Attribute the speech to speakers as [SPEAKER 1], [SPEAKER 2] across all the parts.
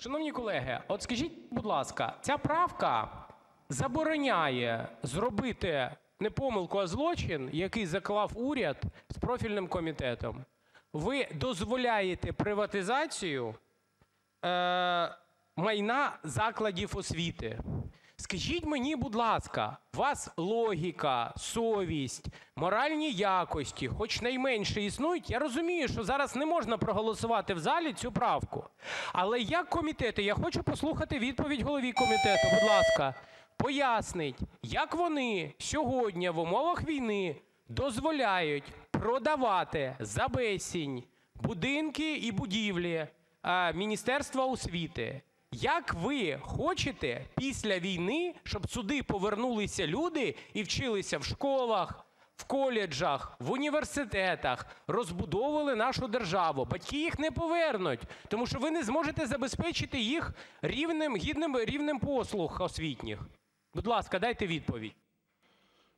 [SPEAKER 1] Шановні колеги, от скажіть, будь ласка, ця правка забороняє зробити не помилку, а злочин, який заклав уряд з профільним комітетом. Ви дозволяєте приватизацію е, майна закладів освіти. Скажіть мені, будь ласка, у вас логіка, совість, моральні якості, хоч найменше існують. Я розумію, що зараз не можна проголосувати в залі цю правку. Але як комітети, я хочу послухати відповідь голові комітету, будь ласка, пояснить, як вони сьогодні в умовах війни дозволяють продавати за безцінь будинки і будівлі Міністерства освіти. Як ви хочете після війни, щоб сюди повернулися люди і вчилися в школах, в коледжах, в університетах, розбудовували нашу державу? Батьки їх не повернуть, тому що ви не зможете забезпечити їх рівнем, гідним рівнем послуг освітніх. Будь ласка, дайте відповідь.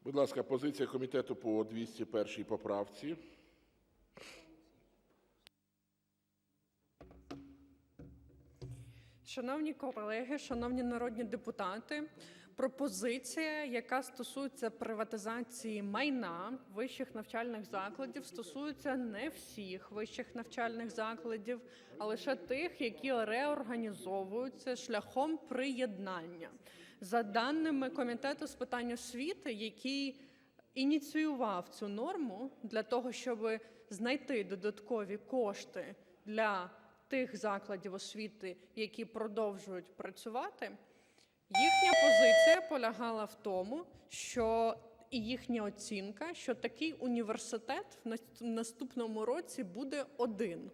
[SPEAKER 2] Будь ласка, позиція комітету по 201 поправці.
[SPEAKER 3] Шановні колеги, шановні народні депутати, пропозиція, яка стосується приватизації майна вищих навчальних закладів, стосується не всіх вищих навчальних закладів, а лише тих, які реорганізовуються шляхом приєднання. За даними комітету з питань освіти, який ініціював цю норму для того, щоб знайти додаткові кошти для тих закладів освіти, які продовжують працювати, їхня позиція полягала в тому, що і їхня оцінка, що такий університет в нас- наступному році буде один.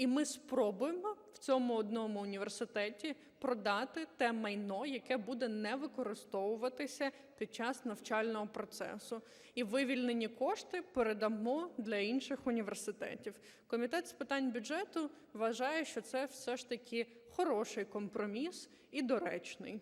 [SPEAKER 3] І ми спробуємо в цьому одному університеті продати те майно, яке буде не використовуватися під час навчального процесу. І вивільнені кошти передамо для інших університетів. Комітет з питань бюджету вважає, що це все ж таки хороший компроміс і доречний.